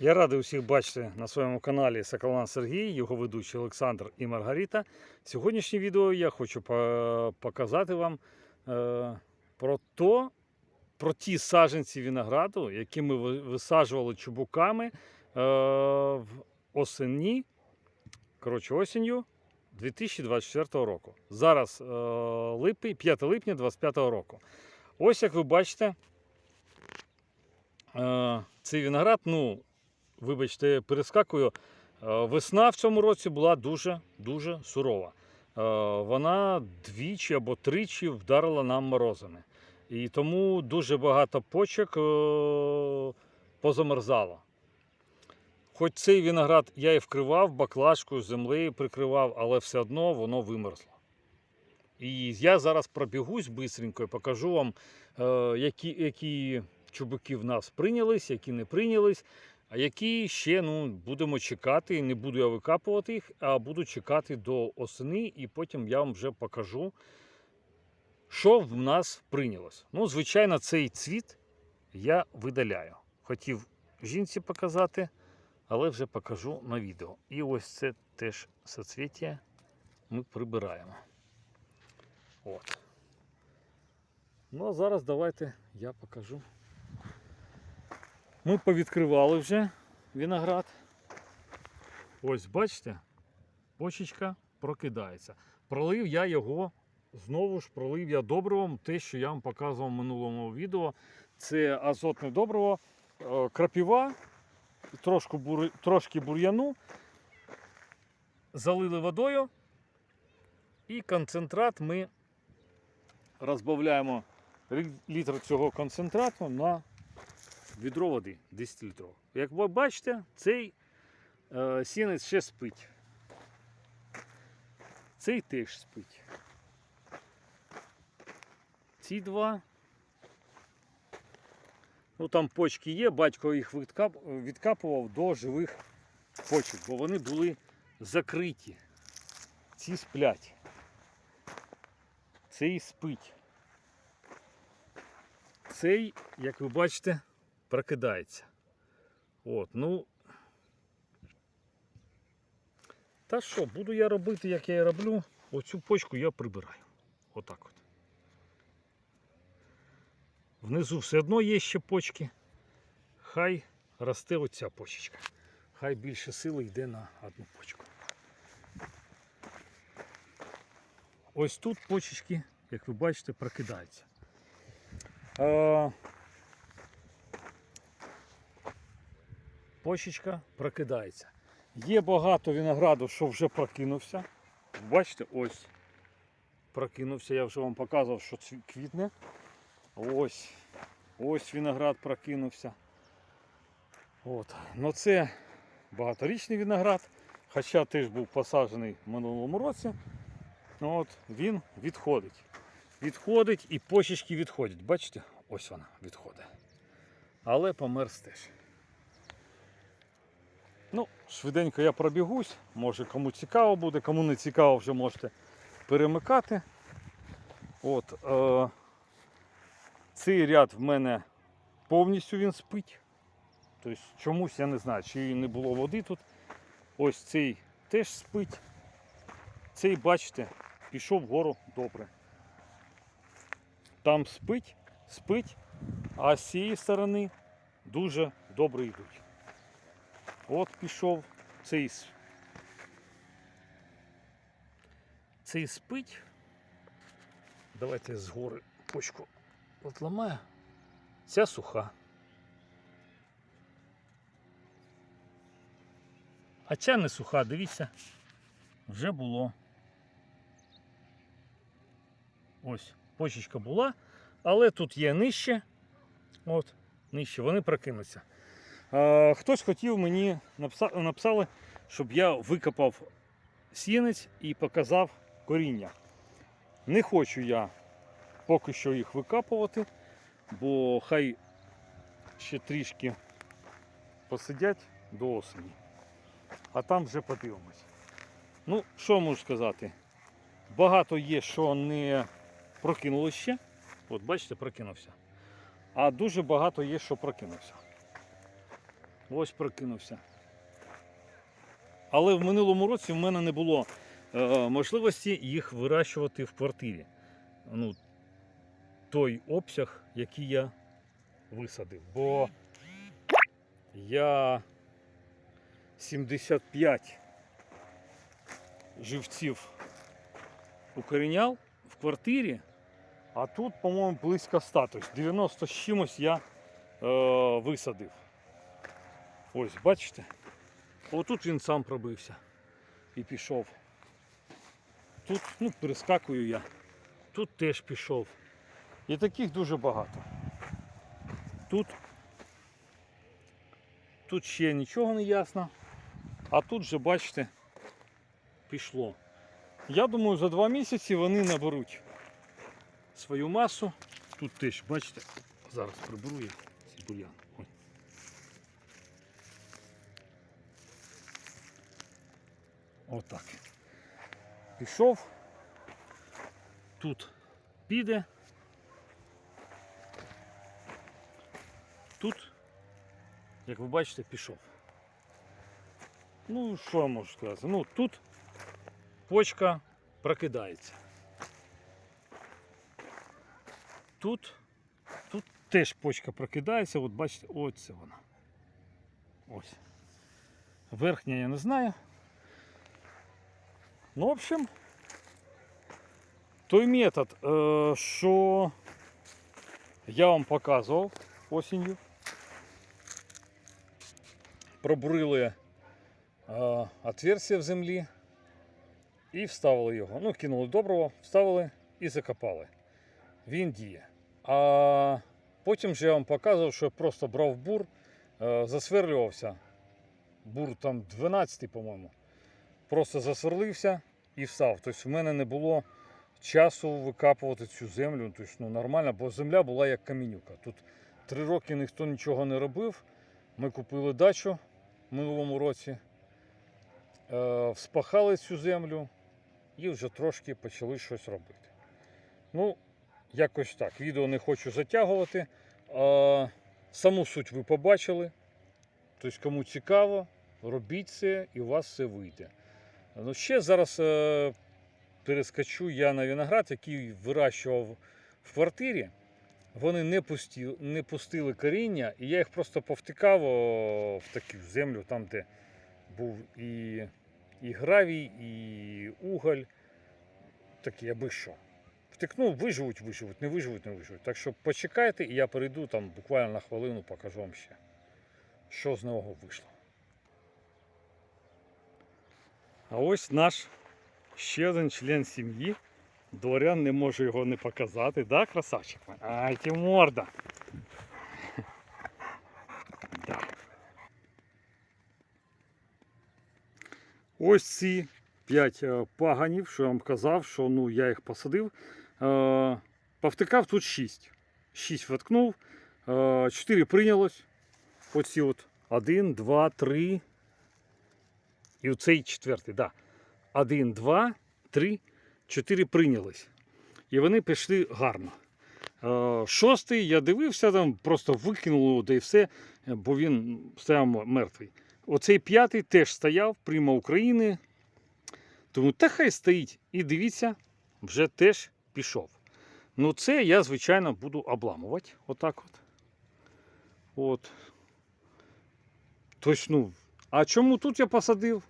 Я радий усіх бачити на своєму каналі Соколан Сергій, його ведучий Олександр і Маргарита. Сьогоднішнє відео я хочу показати вам е, про то, про ті саджанці винограду, які ми висаджували чубуками е, в осені, коротше, осінню 2024 року. Зараз е, 5 липня 2025 року. Ось як ви бачите, е, цей виноград, ну, вибачте, перескакую. Е, Весна в цьому році була дуже-дуже сурова. Е, Вона двічі або тричі вдарила нам морозами. І тому дуже багато почок е, позамерзало. Хоч цей виноград я і вкривав баклажкою, землею прикривав, але все одно воно вимерзло. І я зараз пробігусь бистренько і покажу вам, які, які чубуки в нас прийнялись, які не прийнялись. А які ще ну, будемо чекати, не буду я викапувати їх, а буду чекати до осени, і потім я вам вже покажу, що в нас прийнялось. Ну, звичайно, цей цвіт я видаляю. Хотів жінці показати, але вже покажу на відео. І ось це теж соцвіття ми прибираємо. От. Ну, а зараз давайте я покажу. Ми повідкривали вже виноград. Ось бачите, почечка прокидається. Пролив я його, знову ж пролив я добривом, те, що я вам показував в минулому відео. Це азотне добриво, е, крапіва, трошки, бур... трошки бур'яну. Залили водою і концентрат ми розбавляємо літр цього концентрату на відро води 10 літров. Як ви бачите, цей е, сінець ще спить. Цей теж спить. Ці два. Ну там почки є, батько їх відкапував до живих почок, бо вони були закриті. Ці сплять. Цей спить. Цей, як ви бачите, прокидається. От, ну. Та що, буду я робити, як я і роблю, оцю почку я прибираю. Отак от. Внизу все одно є ще почки. Хай росте оця почечка. Хай більше сили йде на одну почку. Ось тут почечки, як ви бачите, прокидаються. Почечка прокидається. Є багато винограду, що вже прокинувся. Бачите, ось прокинувся. Я вже вам показував, що квітне. Ось. Ось виноград прокинувся. От. Ну це багаторічний виноград, хоча теж був посаджений в минулому році. Ну, От, він відходить. Відходить і почечки відходять. Бачите? Ось вона відходить. Але померз теж. Ну, швиденько я пробігусь. Може кому цікаво буде, кому не цікаво, вже можете перемикати. От, е, цей ряд в мене повністю він спить. Тобто чомусь я не знаю, чи не було води тут. Ось цей теж спить. Цей, бачите, пішов вгору добре. Там спить, спить, а з цієї сторони дуже добре йдуть. От пішов цей. Цей спить. Давайте я згори почку от ламаю. Ця суха. А ця не суха, дивіться, вже було. Ось, почечка була, але тут є нижче. От, нижче, вони прокинуться. Хтось хотів мені написали, щоб я викопав сінець і показав коріння. Не хочу я поки що їх викапувати, бо хай ще трішки посидять до осені. А там вже подивимось. Ну, що можу сказати? Багато є, що не прокинулося ще. От бачите, прокинувся. А дуже багато є, що прокинувся. Ось прокинувся. Але в минулому році в мене не було е, можливості їх вирощувати в квартирі. Ну, той обсяг, який я висадив. Бо я 75 живців укоріняв в квартирі, а тут, по-моєму, близько 100. Тобто 90 з чимось я е, висадив. Ось, бачите? Отут він сам пробився і пішов. Тут ну, перескакую я. Тут теж пішов. І таких дуже багато. Тут, тут ще нічого не ясно. А тут же, бачите, пішло. Я думаю, за два місяці вони наберуть свою масу. Тут теж, бачите, зараз приберу я цей бур'ян. Отак. Пішов. Тут піде. Тут, як ви бачите, пішов. Ну, що я можу сказати? Ну, тут почка прокидається. Тут, тут теж почка прокидається, от бачите, ось вона. Ось. Верхня я не знаю. Ну, в общем, той метод, що я вам показував осінню. Пробурили е, отверстие в землі і вставили його. Ну, кинули доброго, вставили і закопали. Він діє. А потім же я вам показував, що я просто брав бур, е, засверлювався. Бур там 12, по-моєму. Просто засверлився і встав. Тобто в мене не було часу викапувати цю землю. Тобто, ну, нормально, бо земля була як камінюка. Тут три роки ніхто нічого не робив. Ми купили дачу в минулому році, е, вспахали цю землю і вже трошки почали щось робити. Ну, якось так. Відео не хочу затягувати. А, саму суть ви побачили. Тобто, кому цікаво, робіть це і у вас все вийде. Ну, ще зараз е, перескочу я на виноград, який вирощував в квартирі. Вони не пустили, не пустили коріння, і я їх просто повтикав о, в таку землю, там, де був і, і гравій, і уголь. Такі, аби що. Втикнув, виживуть, виживуть, не виживуть, не виживуть. Так що почекайте, і я перейду там буквально на хвилину, покажу вам ще, що з нього вийшло. А ось наш ще один член сім'ї. Дворян не може його не показати, да, красавчик? Ай, ти морда. Да. Ось ці 5 паганів, що я вам казав, що ну, я їх посадив. Е, повтикав тут 6. 6 воткнув, 4 прийнялось. Оці от 1, 2, 3. І оцей четвертий, да. 1, 2, 3, 4 прийнялись. І вони пішли гарно. Е, Шостий я дивився, там просто викинули його, да і все, бо він стояв мертвий. Оцей п'ятий теж стояв, прима України. Тому та хай стоїть. І дивіться, вже теж пішов. Ну, це я, звичайно, буду обламувати. Отак от. От. Тобто, ну, а чому тут я посадив?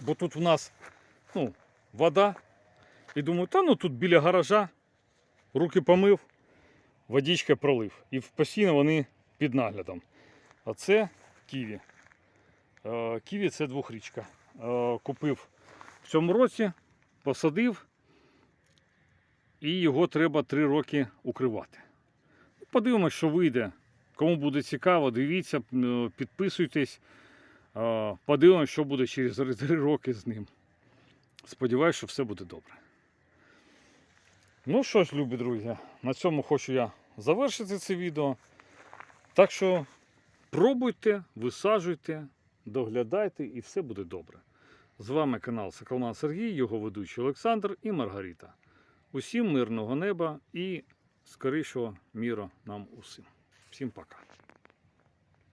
Бо тут у нас ну, вода. І думаю, та ну тут біля гаража руки помив, водичка пролив. І постійно вони під наглядом. А це ківі. Е, Ківі це двохрічка. Е, Купив в цьому році, посадив, і його треба 3 роки укривати. Подивимось, що вийде. Кому буде цікаво, дивіться, е, підписуйтесь. Подивимось, що буде через 3 роки з ним. Сподіваюсь, що все буде добре. Ну що ж, любі друзі, на цьому хочу я завершити це відео. Так що пробуйте, висаджуйте, доглядайте і все буде добре. З вами канал Соколман Сергій, його ведучий Олександр і Маргарита. Усім мирного неба і скорішого міра нам усім. Всім пока.